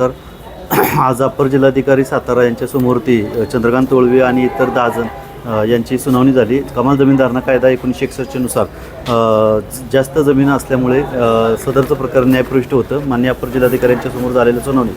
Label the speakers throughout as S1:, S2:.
S1: तर आज अपर जिल्हाधिकारी सातारा यांच्यासमोर ती चंद्रकांत तोळवे आणि इतर दहा जण यांची सुनावणी झाली. कमाल जमीनधारणा कायदा एकोणीसशे एकसष्टनुसार जास्त जमीन असल्यामुळे सदरचं प्रकरण न्यायप्रविष्ट होतं. मान्य अपर जिल्हाधिकाऱ्यांच्या समोर झालेल्या सुनावणी.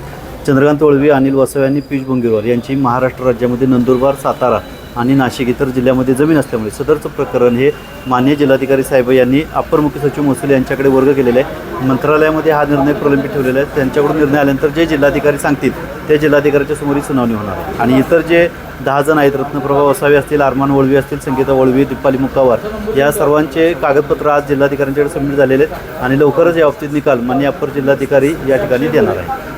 S1: चंद्रकांत तोळवी अनिल वसवे आणि पीयूष बोंगेवार यांची महाराष्ट्र राज्यामध्ये नंदुरबार सातारा आणि नाशिक इतर जिल्ह्यामध्ये जमीन असल्यामुळे सदरचं प्रकरण हे मान्य जिल्हाधिकारी साहेब यांनी अप्पर मुख्य सचिव महसूल यांच्याकडे वर्ग केलेले आहे. मंत्रालयामध्ये हा निर्णय प्रलंबित ठेवलेला आहे. त्यांच्याकडून निर्णय आल्यानंतर जे जिल्हाधिकारी सांगतील त्या जिल्हाधिकाऱ्याच्या समोर सुनावणी होणार आहे. आणि इतर जे दहा जण आहेत रत्नप्रभा वसावे असतील अरमान वळवी असतील संगीता वळवी दीपाली मुक्कावार या सर्वांचे कागदपत्र आज जिल्हाधिकाऱ्यांच्याकडे सबमिट झालेले आहेत. आणि लवकरच या बाबतीत निकाल मान्य अप्पर जिल्हाधिकारी या ठिकाणी देणार आहे?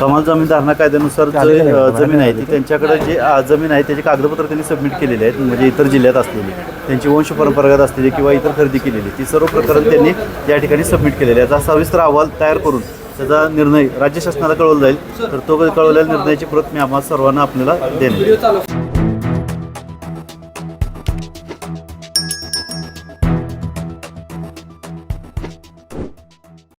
S2: कमाल
S1: जमीन धारणा कायद्यानुसार जे जमीन आहे ती त्यांच्याकडे जे जमीन आहे त्याचे कागदपत्र त्यांनी सबमिट केलेले आहेत म्हणजे इतर जिल्ह्यात असलेली. त्यांची वंश परंपरागत असलेली किंवा इतर खरेदी केलेली. ती सर्व प्रकरण त्यांनी या ठिकाणी सबमिट केलेले आहे याचा सविस्तर अहवाल तयार करून त्याचा निर्णय राज्य शासनाला कळवला जाईल. तर तो कळवलेल्या निर्णयाची प्रत मी आम्हाला सर्वांना आपल्याला देणार